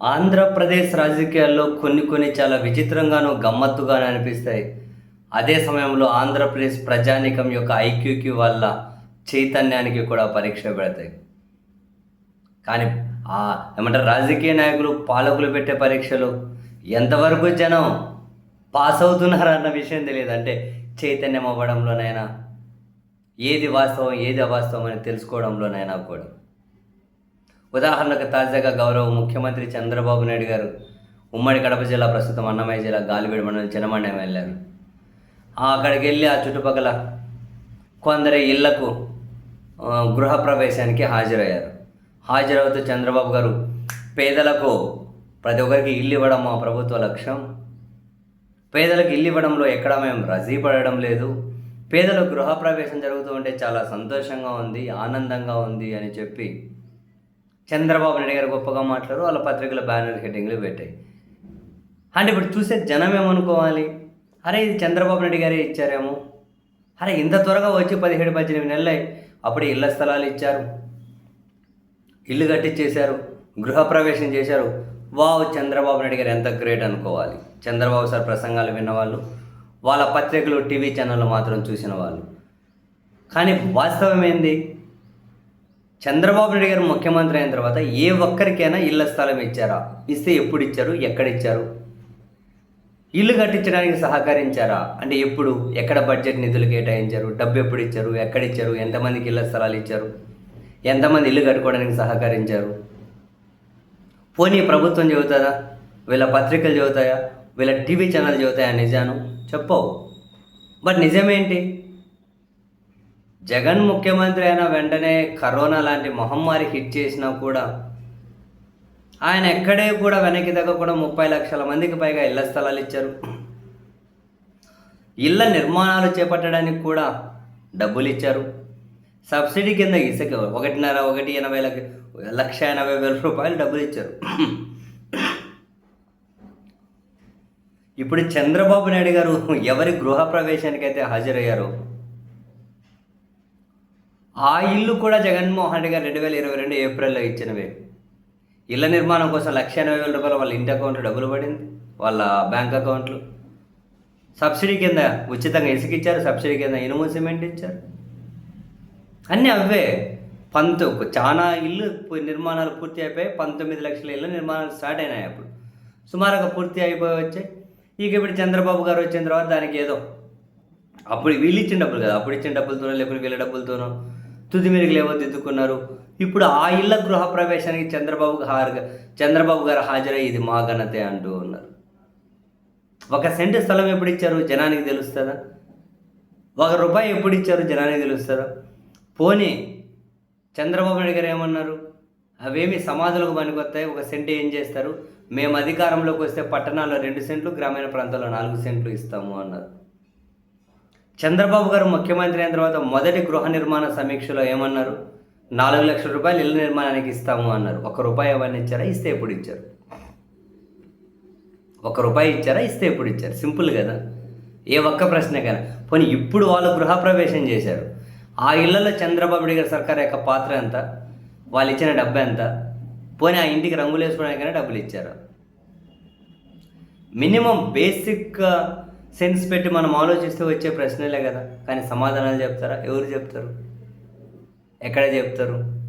ఆంధ్రప్రదేశ్ రాజకీయాల్లో కొన్ని కొన్ని చాలా విచిత్రంగాను గమ్మత్తుగాను అనిపిస్తాయి. అదే సమయంలో ఆంధ్రప్రదేశ్ ప్రజానికం యొక్క ఐక్యూకి వల్ల చైతన్యానికి కూడా పరీక్ష పెడతాయి. కానీ ఆ ఏమంటారు రాజకీయ నాయకులు పాలకులు పెట్టే పరీక్షలు ఎంతవరకు జనం పాస్ అవుతున్నారు అన్న విషయం తెలియదు. అంటే చైతన్యం అవ్వడంలోనైనా ఏది వాస్తవం ఏది అవాస్తవం అని తెలుసుకోవడంలోనైనా కూడా. ఉదాహరణకు తాజాగా గౌరవ ముఖ్యమంత్రి చంద్రబాబు నాయుడు గారు ఉమ్మడి కడప జిల్లా ప్రస్తుతం అన్నమయ్య జిల్లా గాలిబీడు మండలం చినమండ్యం వెళ్ళారు. అక్కడికి వెళ్ళి ఆ చుట్టుపక్కల కొందరి ఇళ్ళకు గృహప్రవేశానికి హాజరయ్యారు. హాజరవుతూ చంద్రబాబు గారు పేదలకు ప్రతి ఒక్కరికి ఇల్లు ఇవ్వడం మా ప్రభుత్వ లక్ష్యం. పేదలకు ఇల్లు ఇవ్వడంలో ఎక్కడా మేము రజీ పడడం లేదు. పేదలకు గృహప్రవేశం జరుగుతూ ఉంటే చాలా సంతోషంగా ఉంది ఆనందంగా ఉంది అని చెప్పి చంద్రబాబు నాయుడు గారు గొప్పగా మాట్లాడు వాళ్ళ పత్రికల బ్యానర్ హెడ్డింగ్లు పెట్టాయి. అంటే ఇప్పుడు చూసే జనం ఏమనుకోవాలి? అరే ఇది చంద్రబాబు నాయుడు గారే ఇచ్చారేమో. అరే ఇంత త్వరగా వచ్చి పదిహేడు పద్దెనిమిది నెలలు అప్పుడే ఇళ్ళ స్థలాలు ఇచ్చారు. ఇల్లు కట్టించేశారు గృహప్రవేశం చేశారు. వావ్ చంద్రబాబు నాయుడు గారు ఎంత గ్రేట్ అనుకోవాలి. చంద్రబాబు సార్ ప్రసంగాలు విన్నవాళ్ళు వాళ్ళ పత్రికలు టీవీ ఛానళ్ళు మాత్రం చూసిన వాళ్ళు. కానీ వాస్తవం ఏంది? చంద్రబాబు నాయుడు గారు ముఖ్యమంత్రి అయిన తర్వాత ఏ ఒక్కరికైనా ఇళ్ళ స్థలం ఇచ్చారా? ఇస్తే ఎప్పుడు ఇచ్చారు? ఎక్కడ ఇచ్చారు? ఇల్లు కట్టించడానికి సహకరించారా? అంటే ఎప్పుడు? ఎక్కడ బడ్జెట్ నిధులు కేటాయించారు? డబ్బు ఎప్పుడు ఇచ్చారు? ఎక్కడ ఇచ్చారు? ఎంతమందికి ఇళ్ళ స్థలాలు ఇచ్చారు? ఎంతమంది ఇల్లు కట్టుకోవడానికి సహకరించారు? పోనీ ప్రభుత్వం చెబుతుందా? వీళ్ళ పత్రికలు చెబుతాయా? వీళ్ళ టీవీ ఛానల్ చెబుతాయా? నిజాను? చెప్పవు. బట్ నిజమేంటి? జగన్ ముఖ్యమంత్రి అయిన వెంటనే కరోనా లాంటి మహమ్మారి హిట్ చేసినా కూడా ఆయన ఎక్కడే కూడా వెనక్కి తగ్గకుండా ముప్పై లక్షల మందికి పైగా ఇళ్ళ స్థలాలు ఇచ్చారు. ఇళ్ళ నిర్మాణాలు చేపట్టడానికి కూడా డబ్బులు ఇచ్చారు. సబ్సిడీ కింద ఇసుక ఒకటిన్నర ఒకటి ఎనభై లక్ష లక్ష ఎనభై వేల రూపాయలు డబ్బులు ఇచ్చారు. ఇప్పుడు చంద్రబాబు నాయుడు గారు ఎవరి గృహప్రవేశానికైతే అయితే హాజరయ్యారో ఆ ఇల్లు కూడా జగన్మోహన్ రెడ్డి గారు రెండు వేల ఇరవై రెండు ఏప్రిల్లో ఇచ్చినవే. ఇళ్ళ నిర్మాణం కోసం లక్ష ఎనభై వేల రూపాయలు వాళ్ళ ఇంటి అకౌంట్లో డబ్బులు పడింది వాళ్ళ బ్యాంక్ అకౌంట్లు. సబ్సిడీ కింద ఉచితంగా ఇసుక ఇచ్చారు సబ్సిడీ కింద ఇనుము సిమెంట్ ఇచ్చారు. అన్నీ అవే. పంతొ చాలా ఇల్లు నిర్మాణాలు పూర్తి అయిపోయి పంతొమ్మిది లక్షల ఇళ్ళ నిర్మాణాలు స్టార్ట్ అయినాయి అప్పుడు. సుమారుగా పూర్తి అయిపోయి వచ్చాయి. ఇక ఇప్పుడు చంద్రబాబు గారు వచ్చిన తర్వాత దానికి ఏదో అప్పుడు వీళ్ళు ఇచ్చిన డబ్బులు కదా అప్పుడు ఇచ్చిన డబ్బులతోనో లేకపోతే వీళ్ళ డబ్బులతోనో తుది మెరుగులేవో లేవో దిద్దుకున్నారు. ఇప్పుడు ఆ ఇళ్ళ గృహ ప్రవేశానికి చంద్రబాబు హారు చంద్రబాబు గారు హాజరై ఇది మా ఘనతే అంటూ ఉన్నారు. ఒక సెంటు స్థలం ఎప్పుడు ఇచ్చారు జనానికి తెలుస్తుందా? ఒక రూపాయి ఎప్పుడు ఇచ్చారు జనానికి తెలుస్తుందా? పోనీ చంద్రబాబు నాయుడు గారు ఏమన్నారు? అవేమి సమాధులకు పనికొస్తాయి ఒక సెంటు ఏం చేస్తారు? మేము అధికారంలోకి వస్తే పట్టణాల్లో రెండు సెంట్లు గ్రామీణ ప్రాంతాల్లో నాలుగు సెంట్లు ఇస్తాము అన్నారు. చంద్రబాబు గారు ముఖ్యమంత్రి అయిన తర్వాత మొదటి గృహ నిర్మాణ సమీక్షలో ఏమన్నారు? నాలుగు లక్షల రూపాయలు ఇల్లు నిర్మాణానికి ఇస్తాము అన్నారు. ఒక రూపాయి ఎవరిని ఇచ్చారా? ఇస్తే ఎప్పుడు ఇచ్చారు? ఒక రూపాయి ఇచ్చారా? ఇస్తే ఎప్పుడు ఇచ్చారు? సింపుల్ కదా. ఏ ఒక్క ప్రశ్న కానీ పోనీ ఇప్పుడు వాళ్ళు గృహప్రవేశం చేశారు. ఆ ఇళ్ళలో చంద్రబాబు గారి సర్కార్ యొక్క పాత్ర ఎంత? వాళ్ళు ఇచ్చిన డబ్బు ఎంత? పోనీ ఆ ఇంటికి రంగులు వేసుకోవడానికైనా డబ్బులు ఇచ్చారు? మినిమం బేసిక్ సెన్స్ పెట్టి మనం ఆలోచిస్తే వచ్చే ప్రశ్నలే కదా. కానీ సమాధానాలు చెప్తారా? ఎవరు చెప్తారు? ఎక్కడ చెప్తారు?